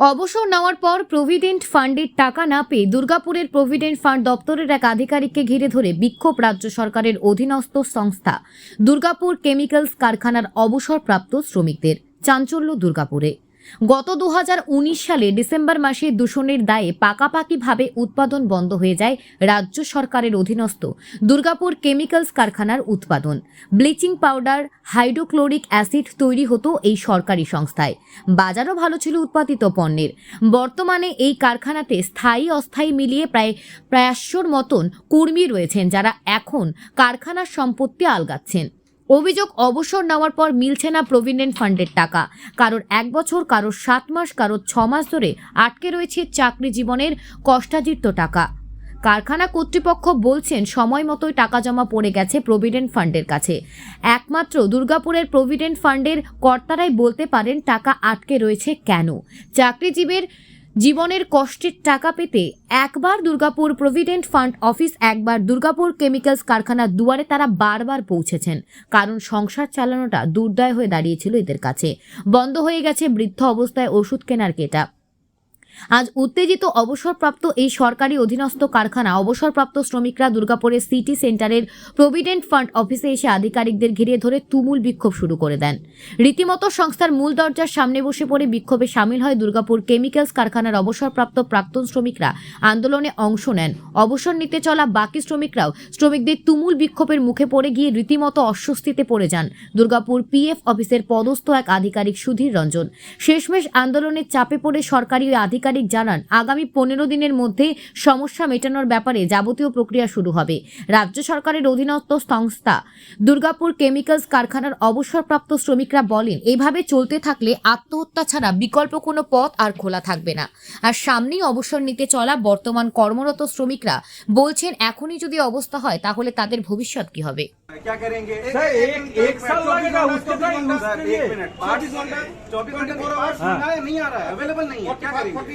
অবসর নেওয়ার পর প্রভিডেন্ট ফান্ডের টাকা না পেয়ে দুর্গাপুরের প্রভিডেন্ট ফান্ড দপ্তরের এক আধিকারিককে ঘিরে ধরে বিক্ষোভ রাজ্য সরকারের অধীনস্থ সংস্থা। দুর্গাপুর কেমিক্যালস কারখানার অবসরপ্রাপ্ত শ্রমিকদের। চাঞ্চল্য দুর্গাপুরে। গত দু হাজার উনিশ সালে ডিসেম্বর মাসে দূষণের দায়ে পাকাপাকিভাবে উৎপাদন বন্ধ হয়ে যায় রাজ্য সরকারের অধীনস্থ দুর্গাপুর কেমিক্যালস কারখানার উৎপাদন। ব্লিচিং পাউডার, হাইড্রোক্লোরিক অ্যাসিড তৈরি হতো এই সরকারি সংস্থায়। বাজারও ভালো ছিল উৎপাদিত পণ্যের। বর্তমানে এই কারখানাতে স্থায়ী অস্থায়ী মিলিয়ে প্রায় প্রায়শোর মতন কর্মী রয়েছেন যারা এখন কারখানার সম্পত্তি আলগাচ্ছেন। অভিযোগ অবসর নেওয়ার পর মিলছে না প্রভিডেন্ট ফান্ডের টাকা। কারোর এক বছর, কারোর সাত মাস, কারোর ছ মাস ধরে আটকে রয়েছে চাকরি জীবনের কষ্টার্জিত টাকা। কারখানা কর্তৃপক্ষ বলছেন, সময় মতোই টাকা জমা পড়ে গেছে প্রভিডেন্ট ফান্ডের কাছে। একমাত্র দুর্গাপুরের প্রভিডেন্ট ফান্ডের কর্তারাই বলতে পারেন, টাকা আটকে রয়েছে কেন? চাকরিজীবীর জীবনের কষ্টের টাকা পেতে একবার দুর্গাপুর প্রভিডেন্ট ফান্ড অফিস, একবার দুর্গাপুর কেমিক্যালস কারখানা দুয়ারে তারা বারবার পৌঁছেছেন। কারণ সংসার চালানোটা দুর্দয় হয়ে দাঁড়িয়েছিল এদের কাছে। বন্ধ হয়ে গেছে বৃদ্ধ অবস্থায় ওষুধ কেনার কেটা আজ উত্তেজিত অবসরপ্রাপ্ত এই সরকারি অধীনস্থ কারখানা, অবসরপ্রাপ্ত শ্রমিকরা দুর্গাপুরের সিটি সেন্টারের প্রভিডেন্ট ফান্ড অফিসে এসে আধিকারিকদের ঘিরে ধরে তুমুল বিক্ষোভ শুরু করে দেন। রীতিমতো সংস্থার মূল দরজার সামনে বসে পড়ে বিক্ষোভে সামিল হয় দুর্গাপুর কেমিক্যালস কারখানার অবসরপ্রাপ্ত প্রাক্তন শ্রমিকরা। আন্দোলনে অংশ নেন। অবসর নিতে চলা বাকি শ্রমিকরাও শ্রমিকদের তুমুল বিক্ষোভের মুখে পড়ে গিয়ে রীতিমতো অস্বস্তিতে পড়ে যান দুর্গাপুর পিএফ অফিসের পদস্থ এক আধিকারিক সুধীর রঞ্জন। শেষমেশ আন্দোলনের চাপে পড়ে সরকারি আধিকারিক জানান আগামী পনেরো দিনের মধ্যে সমস্যা মেটানোর ব্যাপারে যাবতীয় প্রক্রিয়া শুরু হবে রাজ্য সরকারের অধীনস্থ সংস্থা দুর্গাপুর কেমিক্যালস কারখানার অবসরপ্রাপ্ত শ্রমিকরা বলেন এভাবে চলতে থাকলে আত্মহত্যা ছাড়া বিকল্প কোনো পথ আর খোলা থাকবে না আর সামনেই অবসর নিতে চলা বর্তমান কর্মরত শ্রমিকরা বলছেন এখনই যদি অবস্থা হয় তাহলে তাদের ভবিষ্যৎ কি হবে क्या करेंगे सर, एक- एक साल लगेगा उसके लिए, सर, उसके एक लिए। मिनट चौबीस घंटा चौबीस घंटे फोर आवर्स नहीं आ रहा है अवेलेबल नहीं है क्या करेंगे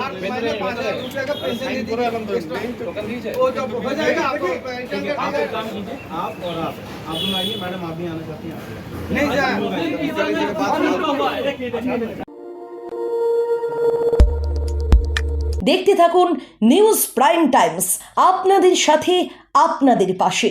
हर महीने पाँच हजार रुपया का पेंशन दे दीजिए वो जब हो जाएगा आपको पेंशन का आप और आप आप लोग आइए मैडम आप भी आना चाहती हैं नहीं जा দেখতে থাকুন নিউজ প্রাইম টাইমস আপনাদের সাথে আপনাদের পাশে